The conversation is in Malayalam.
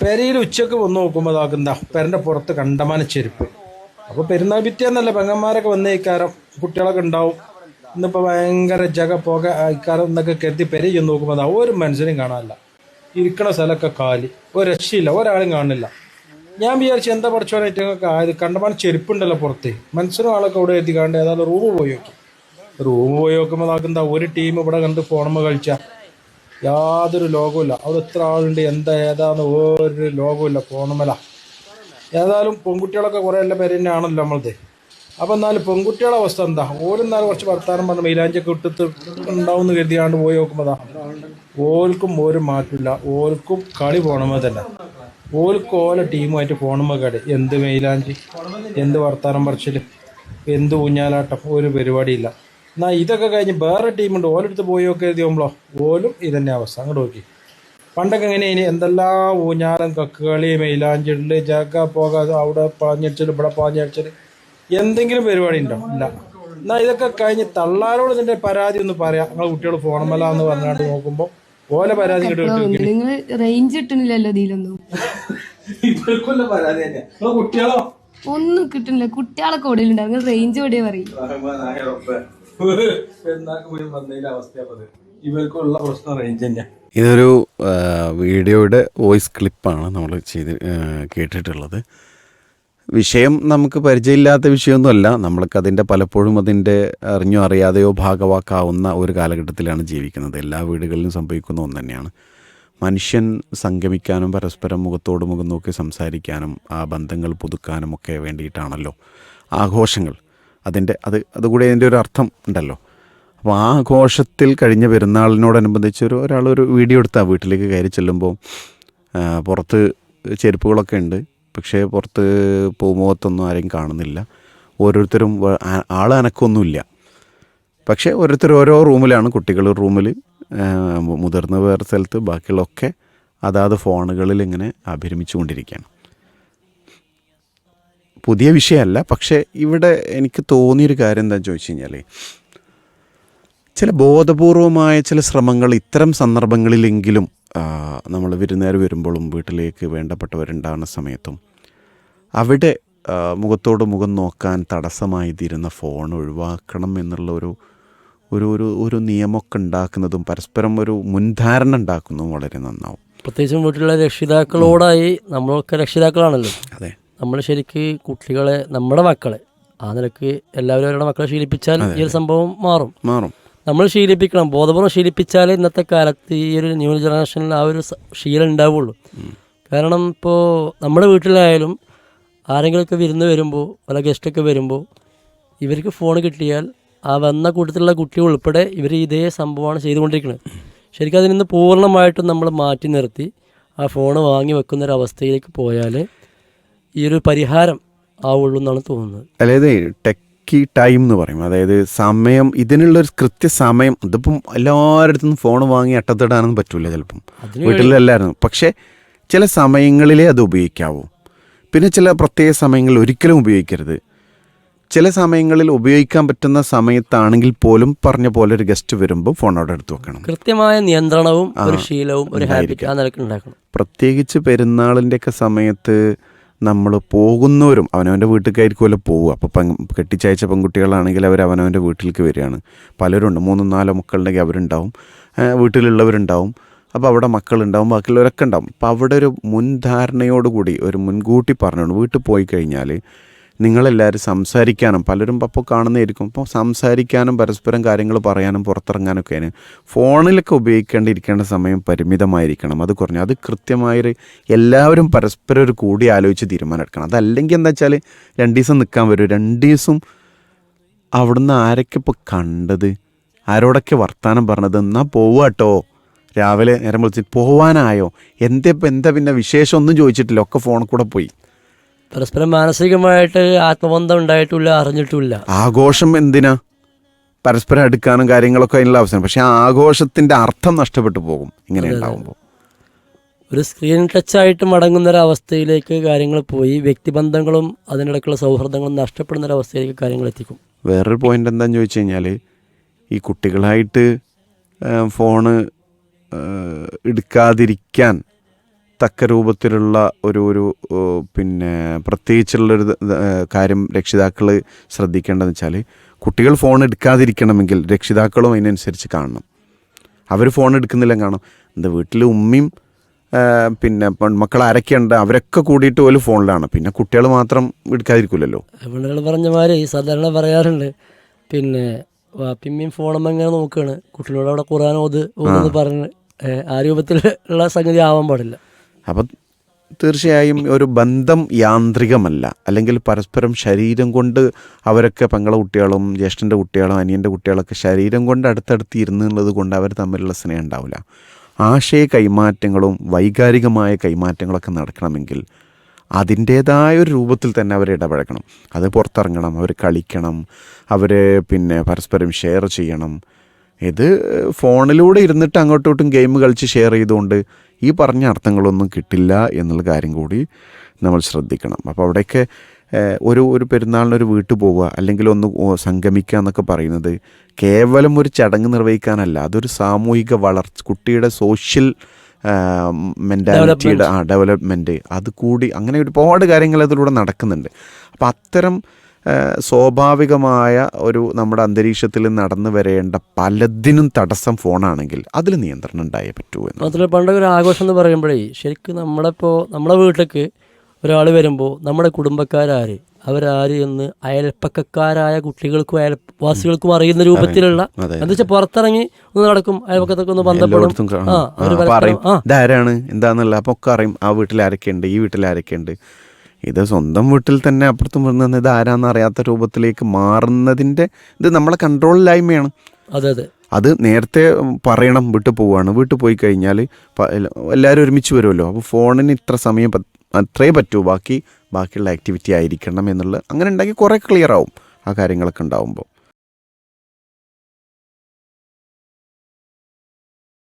പെരയിൽ ഉച്ചയ്ക്ക് വന്ന് നോക്കുമ്പോൾ അതാക്കുന്ന പെരന്റെ പുറത്ത് കണ്ടമാന ചെരുപ്പ്. അപ്പോൾ പെരുന്നാൾ പിറ്റേന്നല്ല പെങ്ങന്മാരൊക്കെ വന്ന ഇക്കാരം കുട്ടികളൊക്കെ ഉണ്ടാവും. ഇന്നിപ്പോൾ ഭയങ്കര ജഗ പുക ഇക്കാരം എന്നൊക്കെ കരുതി പെരയിൽ ചെന്ന് നോക്കുമ്പോൾ അതാ ഒരു മനുഷ്യനും കാണാനില്ല. ഇരിക്കണ സ്ഥലമൊക്കെ കാലി ഒരു രക്ഷയില്ല ഒരാളും കാണില്ല ഞാൻ വിചാരിച്ചു എന്താ പഠിച്ചോനായിട്ട് ആയത്? കണ്ടമാനം ചെരുപ്പുണ്ടല്ലോ പുറത്ത്. മനുഷ്യനും ആളൊക്കെ അവിടെ എത്തി കാണേണ്ടത് ഏതായാലും റൂം പോയി നോക്കി. റൂം പോയി നോക്കുമ്പോൾ നോക്കുന്ന ഒരു ടീം ഇവിടെ കണ്ട് ഫോണുമ്പോൾ കളിച്ച. യാതൊരു ലോകവുമില്ല. അവിടെ എത്ര ആളുണ്ട് എന്താ ഏതാന്ന് ഒരു ലോകവുമില്ല ഫോണുമല ഏതായാലും പെൺകുട്ടികളൊക്കെ കുറേ എല്ലാം പേര് തന്നെയാണല്ലോ നമ്മളത് അപ്പോൾ എന്നാലും പെൺകുട്ടികളുടെ അവസ്ഥ എന്താ? ഓരും എന്നാലും കുറച്ച് വർത്താനം പറഞ്ഞ് മൈലാഞ്ചൊക്കെ ഇട്ടിട്ട് ഉണ്ടാവും എന്ന് കരുതിയാണ്ട് പോയി നോക്കുമ്പോതാ ഓൽക്കും ഒരു മാറ്റില്ല ഓൽക്കും കളി പോണമേ തന്നെ. ഓൽക്ക് ഓല ടീമുമായിട്ട് പോണമേ കളി. എന്ത് മൈലാഞ്ചി എന്ത് വർത്താനം പറച്ചിൽ എന്ത് ഊഞ്ഞാലാട്ടം ഒരു പരിപാടിയില്ല. എന്നാ ഇതൊക്കെ കഴിഞ്ഞ് വേറെ ടീമുണ്ട്. ഓലെടുത്ത് പോയൊക്കെ എഴുതി എഴുതിയുമ്പോളോ? ഓലും ഇതന്നെ അവസ്ഥ. അങ്ങോട്ട് നോക്കി. പണ്ടൊക്കെ ഇങ്ങനെ ഇനി എന്തെല്ലാം ഊഞ്ഞാലും കക്കുകളി മെയിലാഞ്ചിടൽ ജാക്ക പോകാതെ അവിടെ പാഞ്ഞടിച്ചൽ ഇവിടെ പാഞ്ഞടിച്ചൽ. എന്തെങ്കിലും പരിപാടി ഉണ്ടോ? ഇല്ല. എന്നാ ഇതൊക്കെ കഴിഞ്ഞ് തള്ളാരോട് ഇതിന്റെ പരാതി ഒന്ന് പറയാം. നിങ്ങൾ കുട്ടികൾ ഫോണമല്ല എന്ന് പറഞ്ഞാണ്ട് നോക്കുമ്പോൾ ഓലെ പരാതി നിങ്ങൾ റേഞ്ച് കിട്ടുന്നില്ലല്ലോ ഇതിലൊന്നും. ഇവർക്കുള്ള പരാതി തന്നെ. കുട്ടികളോ? ഒന്നും കിട്ടുന്നില്ല. കുട്ടികളൊക്കെ ഓടിയിലുണ്ടാവും നിങ്ങൾ റേഞ്ച് ഓടിയ പറയും? ഇവർക്കുള്ള പ്രശ്നം റേഞ്ച് തന്നെ ഇതൊരു വീഡിയോയുടെ വോയിസ് ക്ലിപ്പാണ് നമ്മൾ ചെയ്ത് കേട്ടിട്ടുള്ളത്. വിഷയം നമുക്ക് പരിചയമില്ലാത്ത വിഷയമൊന്നുമല്ല. നമ്മൾക്ക് അതിന്റെ പലപ്പോഴും അതിന്റെ അറിഞ്ഞോ അറിയാതെയോ ഭാഗവാക്കാവുന്ന ഒരു കാലഘട്ടത്തിലാണ് ജീവിക്കുന്നത്. എല്ലാ വീടുകളിലും സംഭവിക്കുന്ന ഒന്ന് തന്നെയാണ്. മനുഷ്യൻ സംഗമിക്കാനും പരസ്പരം മുഖത്തോട് മുഖം നോക്കി സംസാരിക്കാനും ആ ബന്ധങ്ങൾ പുതുക്കാനും ഒക്കെ വേണ്ടിയിട്ടാണല്ലോ ആഘോഷങ്ങൾ. അതിന്റെ അത് അതുകൂടി അതിന്റെ ഒരു അർത്ഥം ഉണ്ടല്ലോ. അപ്പോൾ ആ ആഘോഷത്തിൽ കഴിഞ്ഞ പെരുന്നാളിനോടനുബന്ധിച്ച് ഒരു ഒരാളൊരു വീഡിയോ എടുത്താൽ വീട്ടിലേക്ക് കയറി ചെല്ലുമ്പോൾ പുറത്ത് ചെരുപ്പുകളൊക്കെ ഉണ്ട്. പക്ഷേ പുറത്ത് പൂമുഖത്തൊന്നും ആരെയും കാണുന്നില്ല. ഓരോരുത്തരും ആൾ അനക്കൊന്നുമില്ല. പക്ഷേ ഓരോരുത്തർ ഓരോ റൂമിലാണ്. കുട്ടികൾ റൂമിൽ മുതിർന്ന വേറെ സ്ഥലത്ത് ബാക്കിയുള്ളൊക്കെ അതാത് ഫോണുകളിൽ ഇങ്ങനെ അഭിരമിച്ചു കൊണ്ടിരിക്കുകയാണ് പുതിയ വിഷയമല്ല. പക്ഷേ ഇവിടെ എനിക്ക് തോന്നിയൊരു കാര്യം എന്താണെന്ന് ചോദിച്ചു കഴിഞ്ഞാൽ ചില ബോധപൂർവമായ ചില ശ്രമങ്ങൾ ഇത്തരം സന്ദർഭങ്ങളിലെങ്കിലും നമ്മൾ വിരുന്നുകാർ വരുമ്പോഴും വീട്ടിലേക്ക് വേണ്ടപ്പെട്ടവരുണ്ടാകുന്ന സമയത്തും അവിടെ മുഖത്തോട് മുഖം നോക്കാൻ തടസ്സമായി തീരുന്ന ഫോൺ ഒഴിവാക്കണം എന്നുള്ള ഒരു ഒരു ഒരു ഒരു നിയമമൊക്കെ ഉണ്ടാക്കുന്നതും പരസ്പരം ഒരു മുൻധാരണ ഉണ്ടാക്കുന്നതും വളരെ നന്നാവും. പ്രത്യേകിച്ചും വീട്ടിലുള്ള രക്ഷിതാക്കളോടായി നമ്മളൊക്കെ രക്ഷിതാക്കളാണല്ലോ. അതെ. നമ്മൾ ശരിക്ക് കുട്ടികളെ നമ്മുടെ മക്കളെ ആ നിലയ്ക്ക് എല്ലാവരും അവരുടെ മക്കളെ ശീലിപ്പിച്ചാൽ ഈ ഒരു സംഭവം മാറും. മാറും. നമ്മൾ ശീലിപ്പിക്കണം ബോധപൂർവം ശീലിപ്പിച്ചാലേ ഇന്നത്തെ കാലത്ത് ഈ ഒരു ന്യൂ ജനറേഷനിൽ ആ ഒരു ശീലം ഉണ്ടാവുള്ളൂ. കാരണം ഇപ്പോൾ നമ്മുടെ വീട്ടിലായാലും ആരെങ്കിലുമൊക്കെ വിരുന്ന് വരുമ്പോൾ പല ഗസ്റ്റൊക്കെ വരുമ്പോൾ ഇവർക്ക് ഫോൺ കിട്ടിയാൽ ആ വന്ന കൂട്ടത്തിലുള്ള കുട്ടികൾ ഉൾപ്പെടെ ഇവർ ഇതേ സംഭവമാണ് ചെയ്തുകൊണ്ടിരിക്കുന്നത്. ശരിക്കും അതിൽ നിന്ന് പൂർണമായിട്ടും നമ്മൾ മാറ്റി നിർത്തി ആ ഫോൺ വാങ്ങി വെക്കുന്ന ഒരു അവസ്ഥയിലേക്ക് പോയാൽ ഈ ഒരു പരിഹാരം ആവുള്ളൂ എന്നാണ് തോന്നുന്നത്. അതായത് ടെക്കി ടൈം എന്ന് പറയും. അതായത് സമയം ഇതിനുള്ള ഒരു കൃത്യ സമയം ഇതിപ്പം എല്ലാവരുടെ ഫോൺ വാങ്ങി അട്ടത്തിടാനൊന്നും പറ്റൂല ചിലപ്പം. വീട്ടിലല്ലായിരുന്നു. പക്ഷെ ചില സമയങ്ങളിലേ അത് ഉപയോഗിക്കാവൂ. പിന്നെ ചില പ്രത്യേക സമയങ്ങളിൽ ഒരിക്കലും ഉപയോഗിക്കരുത്. ചില സമയങ്ങളിൽ ഉപയോഗിക്കാൻ പറ്റുന്ന സമയത്താണെങ്കിൽ പോലും പറഞ്ഞ പോലെ ഒരു ഗസ്റ്റ് വരുമ്പോൾ ഫോൺ അവിടെ എടുത്ത് വെക്കണം. കൃത്യമായ നിയന്ത്രണവും ഒരു ശീലവും ഒരു ഹാബിറ്റ് ആ നിലയ്ക്ക് ഉണ്ടാക്കണം. പ്രത്യേകിച്ച് പെരുന്നാളിന്റെയൊക്കെ സമയത്ത് നമ്മൾ പോകുന്നവരും അവനവന്റെ വീട്ടിലേക്കായിരിക്കുമല്ലോ പോവുക. അപ്പോൾ പെൺ കെട്ടിച്ചയച്ച പെൺകുട്ടികളാണെങ്കിൽ അവർ അവനവന്റെ വീട്ടിലേക്ക് വരികയാണ്. പലരുണ്ട്. മൂന്നും നാലോ മക്കളുണ്ടെങ്കിൽ അവരുണ്ടാവും. വീട്ടിലുള്ളവരുണ്ടാവും. അപ്പോൾ അവിടെ മക്കളുണ്ടാവും. ബാക്കിയുള്ളവരൊക്കെ ഉണ്ടാവും. അപ്പോൾ അവിടെ ഒരു മുൻധാരണയോടുകൂടി ഒരു മുൻകൂട്ടി പറഞ്ഞുകൊണ്ട് വീട്ടിൽ പോയി കഴിഞ്ഞാൽ നിങ്ങളെല്ലാവരും സംസാരിക്കാനും പലരും അപ്പോൾ കാണുന്നതായിരിക്കും. അപ്പോൾ സംസാരിക്കാനും പരസ്പരം കാര്യങ്ങൾ പറയാനും പുറത്തിറങ്ങാനൊക്കെയാണ്. ഫോണിലൊക്കെ ഉപയോഗിക്കേണ്ടിയിരിക്കേണ്ട സമയം പരിമിതമായിരിക്കണം. അത് കുറഞ്ഞു അത് കൃത്യമായൊരു എല്ലാവരും പരസ്പരം ഒരു കൂടി ആലോചിച്ച് തീരുമാനം എടുക്കണം അതല്ലെങ്കിൽ എന്താ വെച്ചാൽ രണ്ട് ദിവസം നിൽക്കാൻ വരും. രണ്ട് ദിവസം അവിടുന്ന് ആരൊക്കെ ഇപ്പോൾ കണ്ടത്? ആരോടൊക്കെ വർത്തമാനം പറഞ്ഞത്? എന്നാൽ പോവാട്ടോ രാവിലെ നേരം വിളിച്ച് പോവാനായോ? എന്താ ഇപ്പം എന്താ പിന്നെ വിശേഷം? ഒന്നും ചോദിച്ചിട്ടില്ല. ഒക്കെ ഫോണിൽ കൂടെ പോയി. പരസ്പരം മാനസികമായിട്ട് ആത്മബന്ധം ഉണ്ടായിട്ടില്ല അറിഞ്ഞിട്ടില്ല. ആഘോഷം എന്തിനാ? പരസ്പരം അടുക്കാനും കാര്യങ്ങളൊക്കെ അതിനുള്ള അവസരം. പക്ഷെ ആഘോഷത്തിന്റെ അർത്ഥം നഷ്ടപ്പെട്ടു പോകും ഇങ്ങനെ ഉണ്ടാവുമ്പോൾ ഒരു സ്ക്രീൻ ടച്ച് ആയിട്ട് മടങ്ങുന്ന ഒരു അവസ്ഥയിലേക്ക് കാര്യങ്ങൾ പോയി വ്യക്തിബന്ധങ്ങളും അതിനിടയ്ക്കുള്ള സൗഹൃദങ്ങളും നഷ്ടപ്പെടുന്ന ഒരു അവസ്ഥയിലേക്ക് കാര്യങ്ങൾ എത്തിക്കും. വേറൊരു പോയിന്റ് എന്താന്ന് ചോദിച്ചു കഴിഞ്ഞാൽ ഈ കുട്ടികളായിട്ട് ഫോണ് എടുക്കാതിരിക്കാൻ തക്ക രൂപത്തിലുള്ള ഒരു ഒരു പിന്നെ പ്രത്യേകിച്ചുള്ളൊരു കാര്യം രക്ഷിതാക്കൾ ശ്രദ്ധിക്കേണ്ടതെന്ന് വെച്ചാൽ കുട്ടികൾ ഫോൺ എടുക്കാതിരിക്കണമെങ്കിൽ രക്ഷിതാക്കളും അതിനനുസരിച്ച് കാണണം. അവർ ഫോൺ എടുക്കുന്നില്ല കാണും എന്താ വീട്ടിൽ ഉമ്മയും പിന്നെ മക്കൾ ആരൊക്കെയുണ്ട് അവരൊക്കെ കൂടിയിട്ട് പോലും ഫോണിലാണ്. പിന്നെ കുട്ടികൾ മാത്രം എടുക്കാതിരിക്കില്ലല്ലോ പറഞ്ഞമാര് പറഞ്ഞ മാതിരി സാധാരണ പറയാറുണ്ട്. പിന്നെ വാപ്പിമ്മയും ഫോണും അങ്ങനെ നോക്കുകയാണ് കുട്ടികളോട് അവിടെ ഖുറാൻ ഓത് ഓന്ന് പറഞ്ഞ് ആ രൂപത്തിലുള്ള സംഗതി ആവാൻ പാടില്ല. അപ്പം തീർച്ചയായും ഒരു ബന്ധം യാന്ത്രികമല്ല. അല്ലെങ്കിൽ പരസ്പരം ശരീരം കൊണ്ട് അവരൊക്കെ പെങ്ങളെ കുട്ടികളും ജ്യേഷ്ഠന്റെ കുട്ടികളും അനിയന്റെ കുട്ടികളൊക്കെ ശരീരം കൊണ്ട് അടുത്തടുത്ത് ഇരുന്നുള്ളത് കൊണ്ട് അവർ തമ്മിലുള്ള സ്നേഹം ഉണ്ടാവില്ല. ആശയ കൈമാറ്റങ്ങളും വൈകാരികമായ കൈമാറ്റങ്ങളൊക്കെ നടക്കണമെങ്കിൽ അതിന്റേതായ ഒരു രൂപത്തിൽ തന്നെ അവർ ഇടപഴകണം. അത് പുറത്തിറങ്ങണം അവർ കളിക്കണം അവർ പിന്നെ പരസ്പരം ഷെയർ ചെയ്യണം. ഇത് ഫോണിലൂടെ ഇരുന്നിട്ട് അങ്ങോട്ടോട്ടും ഗെയിം കളിച്ച് ഷെയർ ചെയ്തുകൊണ്ട് ഈ പറഞ്ഞ അർത്ഥങ്ങളൊന്നും കിട്ടില്ല എന്നുള്ള കാര്യം കൂടി നമ്മൾ ശ്രദ്ധിക്കണം. അപ്പോൾ അവിടെയൊക്കെ ഒരു ഒരു പെരുന്നാളിനൊരു വീട്ടിൽ പോവുക അല്ലെങ്കിൽ ഒന്ന് സംഗമിക്കുക എന്നൊക്കെ പറയുന്നത് കേവലം ഒരു ചടങ്ങ് നിർവഹിക്കാനല്ല. അതൊരു സാമൂഹിക വളർച്ച കുട്ടിയുടെ സോഷ്യൽ മെന്റാലിറ്റിയുടെ ആ ഡെവലപ്മെന്റ് അത് കൂടി അങ്ങനെ ഒരുപാട് കാര്യങ്ങൾ അതിലൂടെ നടക്കുന്നുണ്ട്. അപ്പം അത്തരം സ്വാഭാവികമായ ഒരു നമ്മുടെ അന്തരീക്ഷത്തിൽ നടന്നു വരേണ്ട പലതിനും തടസ്സം ഫോണാണെങ്കിൽ അതിൽ നിയന്ത്രണം ഉണ്ടായേ പറ്റൂ എന്ന്. മാത്രമല്ല പണ്ടൊരു ഒരു ആഘോഷം എന്ന് പറയുമ്പോഴേ ശരിക്കും നമ്മളിപ്പോൾ നമ്മുടെ വീട്ടിലേക്ക് ഒരാൾ വരുമ്പോൾ നമ്മുടെ കുടുംബക്കാരാര് അവരാര് എന്ന് അയൽപ്പക്കക്കാരായ കുട്ടികൾക്കും അയൽവാസികൾക്കും അറിയുന്ന രൂപത്തിലുള്ള. എന്താ വെച്ചാൽ പുറത്തിറങ്ങി ഒന്ന് നടക്കും അയൽപ്പക്കത്തൊക്കെ ഒന്ന് ബന്ധപ്പെടും. അവർ അപ്പൊ ഒക്കെ അറിയും ആ വീട്ടിൽ ആരൊക്കെയുണ്ട്? ഈ വീട്ടിൽ ആരൊക്കെയുണ്ട്? ഇത് സ്വന്തം വീട്ടിൽ തന്നെ അപ്പുറത്തും നിന്ന് ഇത് ആരാന്ന് അറിയാത്ത രൂപത്തിലേക്ക് മാറുന്നതിന്റെ ഇത് നമ്മളെ കൺട്രോളില്ലായ്മയാണ്. അതെ അതെ. അത് നേരത്തെ പറയണം വീട്ടിൽ പോവുകയാണ് വീട്ടിൽ പോയി കഴിഞ്ഞാൽ എല്ലാവരും ഒരുമിച്ച് വരുമല്ലോ. അപ്പോൾ ഫോണിന് ഇത്ര സമയം അത്രേ പറ്റൂ. ബാക്കി ബാക്കിയുള്ള ആക്ടിവിറ്റി ആയിരിക്കണം എന്നുള്ള അങ്ങനെ ഉണ്ടെങ്കിൽ കുറേ ക്ലിയർ ആവും ആ കാര്യങ്ങളൊക്കെ ഉണ്ടാവുമ്പോൾ.